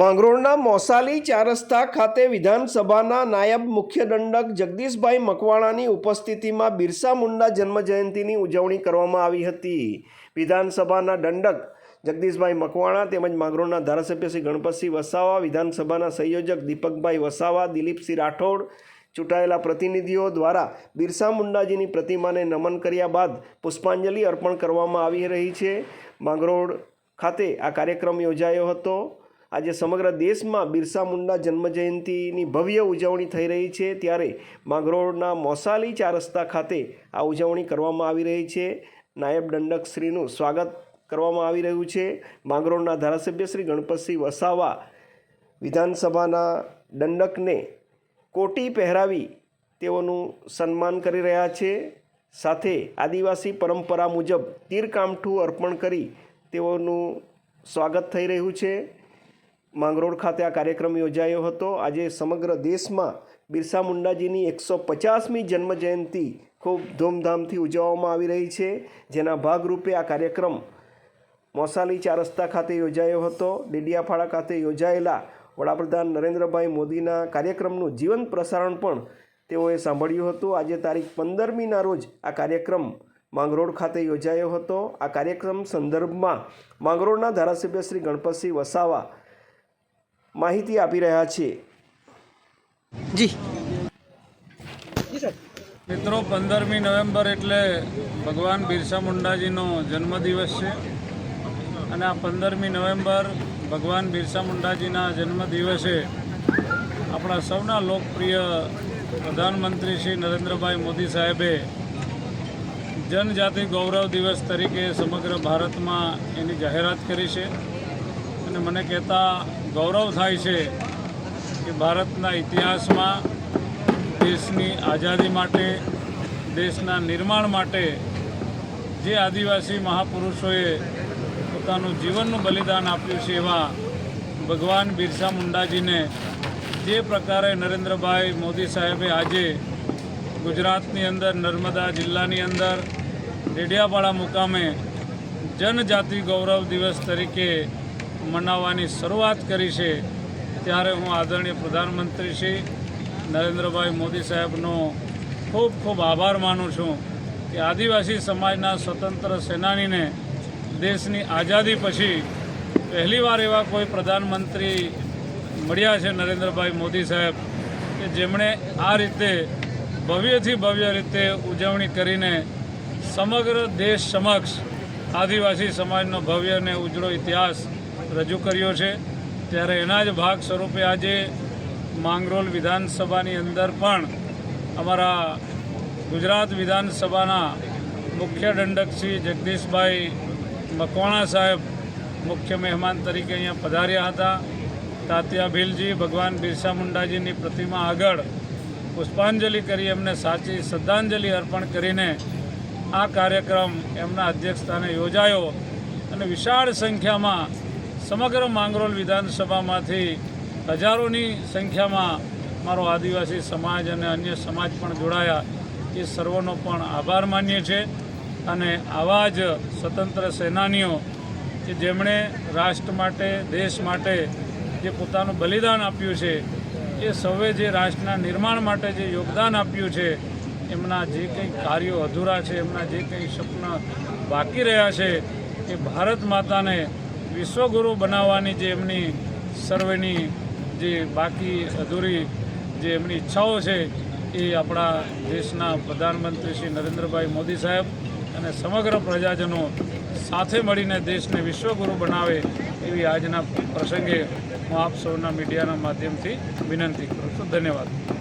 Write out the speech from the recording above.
માંગરોળના મોસાલી ચાર રસ્તા ખાતે વિધાનસભાના નાયબ મુખ્ય દંડક જગદીશભાઈ મકવાણાની ઉપસ્થિતિમાં બિરસા મુંડા જન્મજયંતિની ઉજવણી કરવામાં આવી હતી. વિધાનસભાના દંડક જગદીશભાઈ મકવાણા તેમજ માંગરોળના ધારાસભ્ય શ્રી ગણપતસિંહ વસાવા, વિધાનસભાના સંયોજક દીપકભાઈ વસાવા, દિલીપસિંહ રાઠોડ ચૂંટાયેલા પ્રતિનિધિઓ દ્વારા બિરસા મુંડાજીની પ્રતિમાને નમન કર્યા બાદ પુષ્પાંજલિ અર્પણ કરવામાં આવી રહી છે. માંગરોળ ખાતે આ કાર્યક્રમ યોજાયો હતો. આજે સમગ્ર દેશમાં બિરસા મુંડા જન્મજયંતિની ભવ્ય ઉજવણી થઈ રહી છે. ત્યારે માંગરોળના મોસાલી ચાર રસ્તા ખાતે આ ઉજવણી કરવામાં આવી રહી છે. નાયબ દંડકશ્રીનું સ્વાગત કરવામાં આવી રહ્યું છે. માંગરોળના ધારાસભ્ય શ્રી ગણપતસિંહ વસાવા વિધાનસભાના દંડકને કોટી પહેરાવી તેઓનું સન્માન કરી રહ્યા છે. સાથે આદિવાસી પરંપરા મુજબ તીરકામઠું અર્પણ કરી તેઓનું સ્વાગત થઈ રહ્યું છે. માંગરોળ ખાતે આ કાર્યક્રમ યોજાયો હતો. આજે સમગ્ર દેશમાં બિરસા મુંડાજીની એકસો પચાસમી જન્મજયંતિ ખૂબ ધૂમધામથી ઉજવવામાં આવી રહી છે. જેના ભાગરૂપે આ કાર્યક્રમ મોસાલી ચાર રસ્તા ખાતે યોજાયો હતો. ડેડિયાફાળા ખાતે યોજાયેલા વડાપ્રધાન નરેન્દ્રભાઈ મોદીના કાર્યક્રમનું જીવંત પ્રસારણ પણ તેઓએ સાંભળ્યું હતું. આજે તારીખ પંદરમીના રોજ આ કાર્યક્રમ માંગરોળ ખાતે યોજાયો હતો. આ કાર્યક્રમ સંદર્ભમાં માંગરોળના ધારાસભ્ય શ્રી ગણપતસિંહ વસાવા માહિતી આપી રહ્યા છે. જી. મિત્રો પંદરમી નવેમ્બર એટલે ભગવાન બિરસા મુંડાજીનો જન્મદિવસ છે. અને આ પંદરમી નવેમ્બર ભગવાન બિરસા મુંડાજીના જન્મદિવસે આપણા સૌના લોકપ્રિય પ્રધાનમંત્રી શ્રી નરેન્દ્રભાઈ મોદી સાહેબે જનજાતિ ગૌરવ દિવસ તરીકે સમગ્ર ભારતમાં એની જાહેરાત કરી છે. અને મને કહેતા ગૌરવ થાય છે કે ભારતના ઇતિહાસમાં દેશની આઝાદી માટે, દેશના નિર્માણ માટે જે આદિવાસી મહાપુરુષોએ પોતાનું જીવનનું બલિદાન આપ્યું છે એવા ભગવાન બિરસા મુંડાજીને, જે પ્રકારે નરેન્દ્રભાઈ મોદી સાહેબે આજે ગુજરાતની અંદર, નર્મદા જિલ્લાની અંદર ડેડિયાપાડા મુકામે જનજાતિ ગૌરવ દિવસ તરીકે મનાવવાની શરૂઆત કરી છે, ત્યારે હું આદરણીય પ્રધાનમંત્રી શ્રી નરેન્દ્રભાઈ મોદી સાહેબનો ખૂબ ખૂબ આભાર માનું છું કે આદિવાસી સમાજના સ્વતંત્ર સેનાનીને દેશની આઝાદી પછી પહેલીવાર એવા કોઈ પ્રધાનમંત્રી મળ્યા છે નરેન્દ્રભાઈ મોદી સાહેબ કે જેમણે આ રીતે ભવ્યથી ભવ્ય રીતે ઉજવણી કરીને સમગ્ર દેશ સમક્ષ આદિવાસી સમાજનો ભવ્ય અને ઉજળો ઇતિહાસ રજૂ કર્યો છે. ત્યારે એના જ ભાગ સ્વરૂપે આજે માંગરોલ વિધાનસભાની અંદર પણ અમારા ગુજરાત વિધાનસભાના મુખ્ય દંડક શ્રી જગદીશભાઈ મકવાણા સાહેબ મુખ્ય મહેમાન તરીકે અહીંયા પધાર્યા હતા. તાત્યા ભીલજી, ભગવાન બિરસા મુંડાજીની પ્રતિમા આગળ પુષ્પાંજલિ કરી એમને સાચી શ્રદ્ધાંજલિ અર્પણ કરીને આ કાર્યક્રમ એમના અધ્યક્ષસ્થાને યોજાયો અને વિશાળ સંખ્યામાં સમગ્ર માંગરોલ વિધાનસભામાંથી હજારોની સંખ્યામાં મારો આદિવાસી સમાજ અને અન્ય સમાજ પણ જોડાયા. એ સર્વનો પણ આભાર માનીએ છીએ. અને આવા જ સ્વતંત્ર સેનાનીઓ કે જેમણે રાષ્ટ્ર માટે, દેશ માટે જે પોતાનું બલિદાન આપ્યું છે, એ સૌએ જે રાષ્ટ્રના નિર્માણ માટે જે યોગદાન આપ્યું છે, એમના જે કંઈ કાર્યો અધૂરા છે, એમના જે કંઈ સપના બાકી રહ્યા છે, એ ભારત માતાને વિશ્વગુરુ બનાવવાની જે એમની સર્વેની જે બાકી અધૂરી જે એમની ઈચ્છાઓ છે, એ આપણા દેશના પ્રધાનમંત્રી શ્રી નરેન્દ્રભાઈ મોદી સાહેબ અને સમગ્ર પ્રજાજનો સાથે મળીને દેશને વિશ્વગુરુ બનાવે એવી આજના પ્રસંગે હું આપ સૌના મીડિયાના માધ્યમથી વિનંતી કરું છું. ધન્યવાદ.